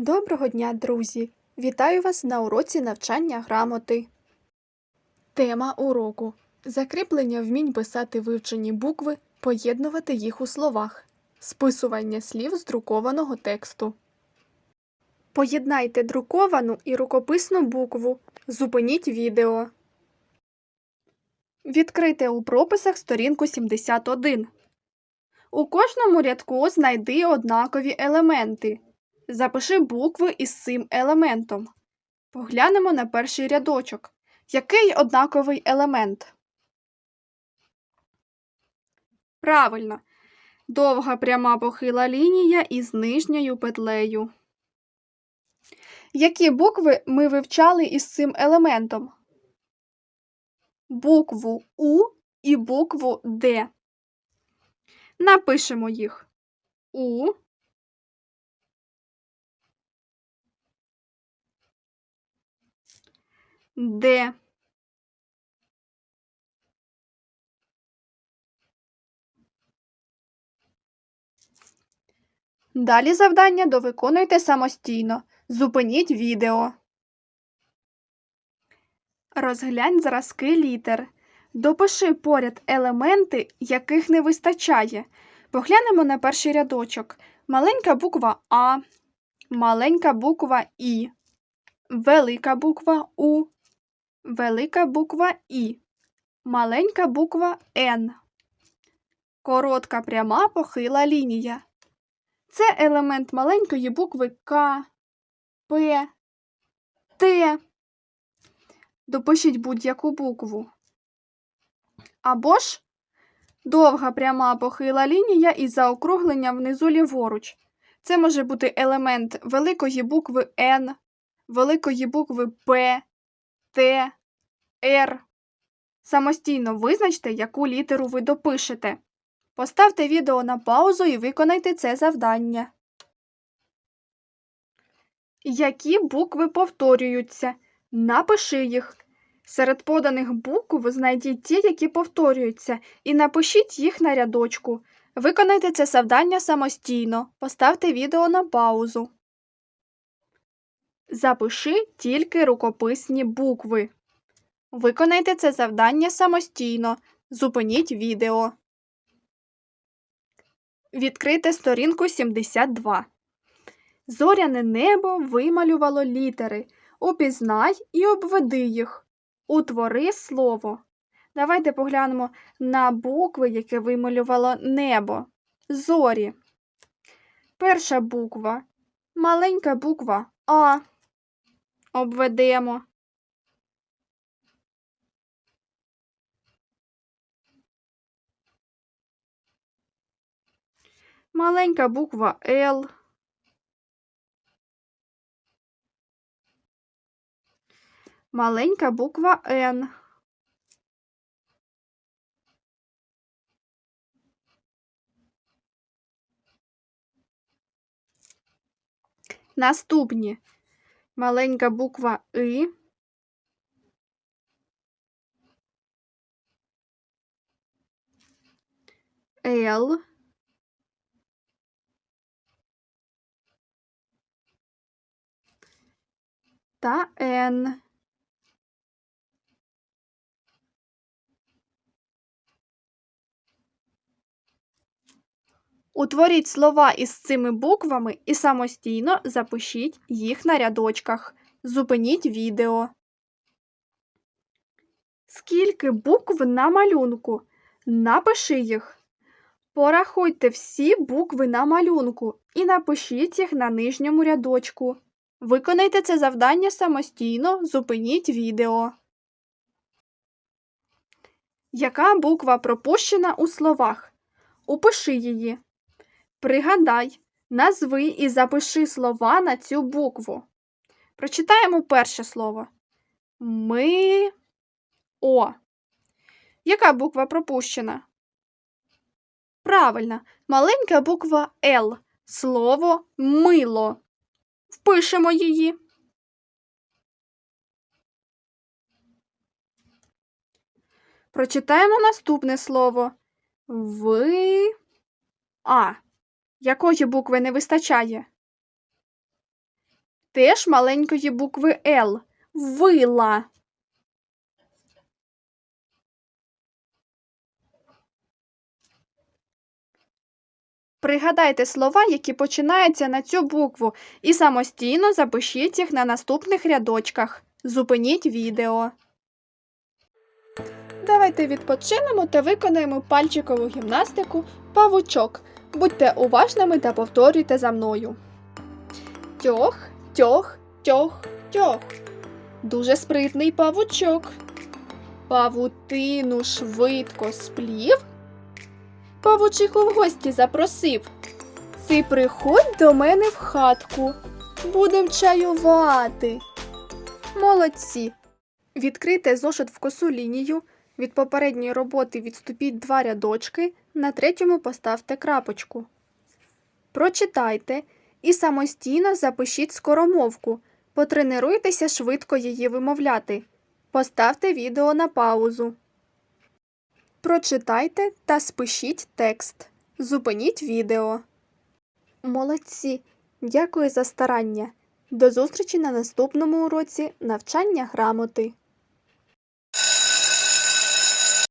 Доброго дня, друзі! Вітаю вас на уроці навчання грамоти. Тема уроку закріплення вмінь писати вивчені букви, поєднувати їх у словах, списування слів з друкованого тексту. Поєднайте друковану і рукописну букву. Зупиніть відео. Відкрийте у прописах сторінку 71. У кожному рядку знайди однакові елементи. Запиши букви із цим елементом. Поглянемо на перший рядочок. Який однаковий елемент? Правильно. Довга пряма похила лінія із нижньою петлею. Які букви ми вивчали із цим елементом? Букву У і букву Д. Напишемо їх. У Д. Далі завдання довиконуйте самостійно. Зупиніть відео. Розглянь зразки літер. Допиши поряд елементи, яких не вистачає. Поглянемо на перший рядочок. Маленька буква А, маленька буква І, велика буква У, велика буква І, маленька буква Н. Коротка пряма похила лінія. Це елемент маленької букви К, П, Т. Допишіть будь-яку букву. Або ж довга пряма похила лінія із заокругленням внизу ліворуч. Це може бути елемент великої букви Н, великої букви П, Т, Р. Самостійно визначте, яку літеру ви допишете. Поставте відео на паузу і виконайте це завдання. Які букви повторюються? Напиши їх. Серед поданих букв знайдіть ті, які повторюються, і напишіть їх на рядочку. Виконайте це завдання самостійно. Поставте відео на паузу. Запиши тільки рукописні букви. Виконайте це завдання самостійно. Зупиніть відео. Відкрийте сторінку 72. Зоряне небо вималювало літери. Упізнай і обведи їх. Утвори слово. Давайте поглянемо на букви, які вималювало небо. Зорі. Перша буква. Маленька буква А. Обведемо. Маленька буква Л. Маленька буква Н. Наступні маленька буква И. Л. Та Н. Утворіть слова із цими буквами і самостійно запишіть їх на рядочках. Зупиніть відео. Скільки букв на малюнку? Напиши їх. Порахуйте всі букви на малюнку і напишіть їх на нижньому рядочку. Виконайте це завдання самостійно, зупиніть відео. Яка буква пропущена у словах? Упиши її. Пригадай, назви і запиши слова на цю букву. Прочитаємо перше слово. Ми. О. Яка буква пропущена? Правильно, маленька буква Л. Слово мило. Впишемо її. Прочитаємо наступне слово. Ви. А. Якої букви не вистачає? теж маленької букви Л. Вила. Пригадайте слова, які починаються на цю букву, і самостійно запишіть їх на наступних рядочках. Зупиніть відео. Давайте відпочинемо та виконаємо пальчикову гімнастику павучок. Будьте уважними та повторюйте за мною. Тьох, тьох, тьох, тьох. Дуже спритний павучок. Павутину швидко сплів. Павучиху в гості запросив. Ти приходь до мене в хатку. Будем чаювати. Молодці. Відкрийте зошит в косу лінію. Від попередньої роботи відступіть два рядочки, на третьому поставте крапочку. Прочитайте і самостійно запишіть скоромовку. Потренуйтеся швидко її вимовляти. Поставте відео на паузу. Прочитайте та спишіть текст. Зупиніть відео. Молодці! Дякую за старання. До зустрічі на наступному уроці навчання грамоти.